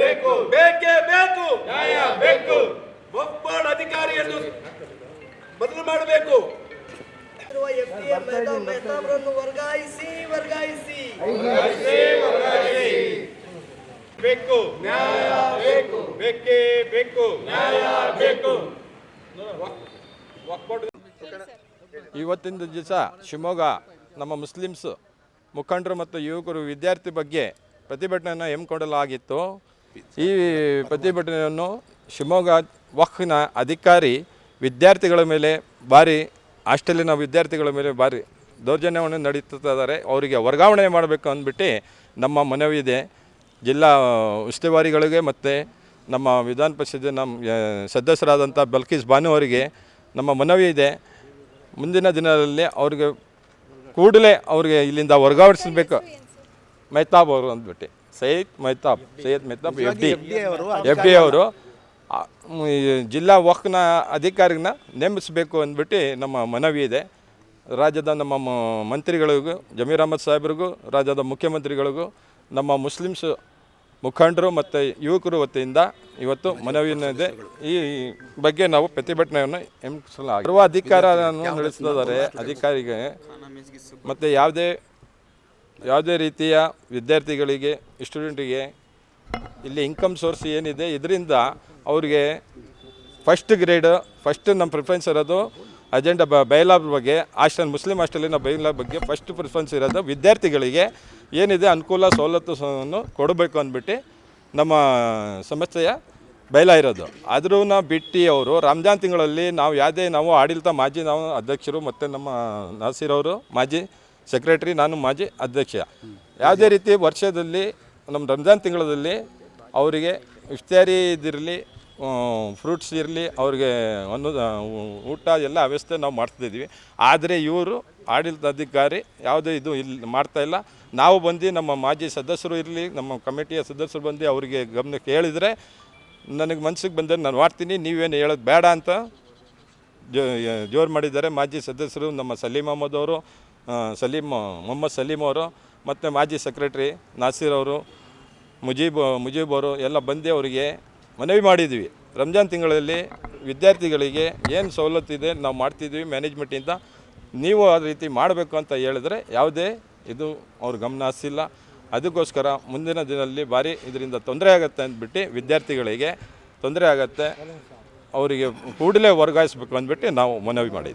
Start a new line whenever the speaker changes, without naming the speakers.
ಬೇಕು. ಬೇಕೇ ಬೇಕು. ನ್ಯಾಯ ಬೇಕು. ಒಬ್ಬಳ ಅಧಿಕಾರಿಯನ್ನು ಬದಲು ಮಾಡಬೇಕು.
ವರ್ಗಾಯಿಸಿ ವರ್ಗಾಯಿಸಿ.
ಬೇಕು. ನ್ಯಾಯ ಬೇಕು. ಬೇಕೇ. ಬೇಕು ನ್ಯಾಯ ಬೇಕು.
ಇವತ್ತಿನ ದಿವಸ ಶಿವಮೊಗ್ಗ ನಮ್ಮ ಮುಸ್ಲಿಮ್ಸ್ ಮುಖಂಡರು ಮತ್ತು ಯುವಕರು ವಿದ್ಯಾರ್ಥಿ ಬಗ್ಗೆ ಪ್ರತಿಭಟನೆಯನ್ನು ಹಮ್ಮಿಕೊಳ್ಳಲಾಗಿತ್ತು ಈ ಪ್ರತಿಭಟನೆಯನ್ನು ಶಿವಮೊಗ್ಗ ವಕ್ನ ಅಧಿಕಾರಿ ವಿದ್ಯಾರ್ಥಿಗಳ ಮೇಲೆ ಭಾರಿ ಹಾಸ್ಟೆಲಿನ ವಿದ್ಯಾರ್ಥಿಗಳ ಮೇಲೆ ಭಾರಿ ದೌರ್ಜನ್ಯವನ್ನು ನಡೀತಿದ್ದಾರೆ ಅವರಿಗೆ ವರ್ಗಾವಣೆ ಮಾಡಬೇಕು ಅಂದ್ಬಿಟ್ಟು ನಮ್ಮ ಮನವಿ ಇದೆ. ಜಿಲ್ಲಾ ಉಸ್ತುವಾರಿಗಳಿಗೆ ಮತ್ತು ನಮ್ಮ ವಿಧಾನ ಪರಿಷತ್ತಿನ ಸದಸ್ಯರಾದಂಥ ಬಲ್ಕೀಸ್ ಬಾನು ಅವರಿಗೆ ನಮ್ಮ ಮನವಿ ಇದೆ. ಮುಂದಿನ ದಿನದಲ್ಲಿ ಅವ್ರಿಗೆ ಕೂಡಲೇ ಅವ್ರಿಗೆ ಇಲ್ಲಿಂದ ವರ್ಗಾವಣಿಸಬೇಕು ಮೆಹತಾಬ್ ಅವರು ಅಂದ್ಬಿಟ್ಟು Syed Mehtab Syed Mehtab F D F D ಅವರು ಈ ಜಿಲ್ಲಾ ವಕ್ನ ಅಧಿಕಾರಿನ ನೇಮಿಸಬೇಕು ಅಂದ್ಬಿಟ್ಟು ನಮ್ಮ ಮನವಿ ಇದೆ. ರಾಜ್ಯದ ನಮ್ಮ ಮಂತ್ರಿಗಳಿಗೂ ಜಮೀರ್ ಅಹಮದ್ ಸಾಹೇಬ್ರಿಗೂ ರಾಜ್ಯದ ಮುಖ್ಯಮಂತ್ರಿಗಳಿಗೂ ನಮ್ಮ ಮುಸ್ಲಿಮ್ಸ್ ಮುಖಂಡರು ಮತ್ತು ಯುವಕರು ವತಿಯಿಂದ ಇವತ್ತು ಮನವಿಯಿದೆ ಈ ಬಗ್ಗೆ ನಾವು ಪ್ರತಿಭಟನೆಯನ್ನು ಹಮ್ಮಿಸಲಾಗಿದೆ ಸರ್ವ ಅಧಿಕಾರವನ್ನು ನಡೆಸಿದ್ದಾರೆ ಅಧಿಕಾರಿಗೆ. ಮತ್ತು ಯಾವುದೇ ಯಾವುದೇ ರೀತಿಯ ವಿದ್ಯಾರ್ಥಿಗಳಿಗೆ, ಸ್ಟೂಡೆಂಟಿಗೆ ಇಲ್ಲಿ ಇನ್ಕಮ್ ಸೋರ್ಸ್ ಏನಿದೆ, ಇದರಿಂದ ಅವರಿಗೆ ಫಸ್ಟ್ ಗ್ರೇಡ್ ಫಸ್ಟ್ ನಮ್ಮ ಪ್ರಿಫರೆನ್ಸ್ ಇರೋದು ಅಜೆಂಡಾ ಬ ಬೈಲಾಬ್ ಬಗ್ಗೆ ಹಾಸ್ಟೆಲ್ ಮುಸ್ಲಿಂ ಹಾಸ್ಟೆಲಿನ ಬೈಲಾಬ್ ಬಗ್ಗೆ ಫಸ್ಟ್ ಪ್ರಿಫರೆನ್ಸ್ ಇರೋದು ವಿದ್ಯಾರ್ಥಿಗಳಿಗೆ ಏನಿದೆ ಅನುಕೂಲ ಸವಲತ್ತು ಕೊಡಬೇಕು ಅಂದ್ಬಿಟ್ಟು ನಮ್ಮ ಸಂಸ್ಥೆಯ ಬೈಲ ಇರೋದು. ಆದ್ರೂ ಬಿಟ್ಟು ಅವರು ರಂಜಾನ್ ತಿಂಗಳಲ್ಲಿ ನಾವು ಯಾವುದೇ ನಾವು ಆಡಳಿತ ಮಾಜಿ ನಾವು ಅಧ್ಯಕ್ಷರು ಮತ್ತು ನಮ್ಮ ನಾಸೀರ್ ಮಾಜಿ ಸೆಕ್ರೆಟ್ರಿ ನಾನು ಮಾಜಿ ಅಧ್ಯಕ್ಷ. ಯಾವುದೇ ರೀತಿ ವರ್ಷದಲ್ಲಿ, ನಮ್ಮ ರಂಜಾನ್ ತಿಂಗಳಲ್ಲಿ ಅವರಿಗೆ ಇಫ್ತಾರಿ ಇದಿರಲಿ ಫ್ರೂಟ್ಸ್ ಇರಲಿ, ಅವ್ರಿಗೆ ಅನ್ನೋದು ಊಟ ಎಲ್ಲ ವ್ಯವಸ್ಥೆ ನಾವು ಮಾಡ್ತಿದ್ದೀವಿ ಆದರೆ ಇವರು ಆಡಳಿತ ಅಧಿಕಾರಿ, ಯಾವುದೇ ಇದು ಇಲ್ಲಿ ಮಾಡ್ತಾ ಇಲ್ಲ. ನಾವು ಬಂದು ನಮ್ಮ ಮಾಜಿ ಸದಸ್ಯರು ಇರಲಿ, ನಮ್ಮ ಕಮಿಟಿಯ ಸದಸ್ಯರು ಬಂದು ಅವರಿಗೆ ಗಮನಕ್ಕೆ ಹೇಳಿದರೆ, ನನಗೆ ಮನಸ್ಸಿಗೆ ಬಂದರೆ ನಾನು ಮಾಡ್ತೀನಿ, ನೀವೇನು ಹೇಳೋದು ಬೇಡ ಅಂತ ಜೋರು ಮಾಡಿದ್ದಾರೆ ಮಾಜಿ ಸದಸ್ಯರು, ನಮ್ಮ ಸಲೀಮ್ ಅಹಮದ್ ಅವರು. ಸಲೀಂ ಮೊಹಮ್ಮದ್ ಸಲೀಂ ಅವರು ಮತ್ತು ಮಾಜಿ ಸೆಕ್ರೆಟ್ರಿ ನಾಸೀರ್ ಅವರು, ಮುಜೀಬ್ ಮುಜೀಬ್ ಅವರು ಎಲ್ಲ ಬಂದೇ ಅವರಿಗೆ ಮನವಿ ಮಾಡಿದ್ವಿ. ರಂಜಾನ್ ತಿಂಗಳಲ್ಲಿ ವಿದ್ಯಾರ್ಥಿಗಳಿಗೆ ಏನು ಸವಲತ್ತಿದೆ ನಾವು ಮಾಡ್ತಿದ್ವಿ ಮ್ಯಾನೇಜ್ಮೆಂಟಿಂದ ನೀವು ಆ ರೀತಿ ಮಾಡಬೇಕು ಅಂತ ಹೇಳಿದ್ರೆ ಯಾವುದೇ ಇದು ಅವ್ರ ಗಮನ ಹರಿಸಿಲ್ಲ. ಅದಕ್ಕೋಸ್ಕರ ಮುಂದಿನ ದಿನದಲ್ಲಿ ಭಾರಿ ಇದರಿಂದ ತೊಂದರೆ ಆಗುತ್ತೆ ಅಂದ್ಬಿಟ್ಟು ವಿದ್ಯಾರ್ಥಿಗಳಿಗೆ ತೊಂದರೆ ಆಗುತ್ತೆ, ಅವರಿಗೆ ಕೂಡಲೇ ವರ್ಗಾಯಿಸ್ಬೇಕು ಅಂದ್ಬಿಟ್ಟು ನಾವು ಮನವಿ ಮಾಡಿದ್ವಿ.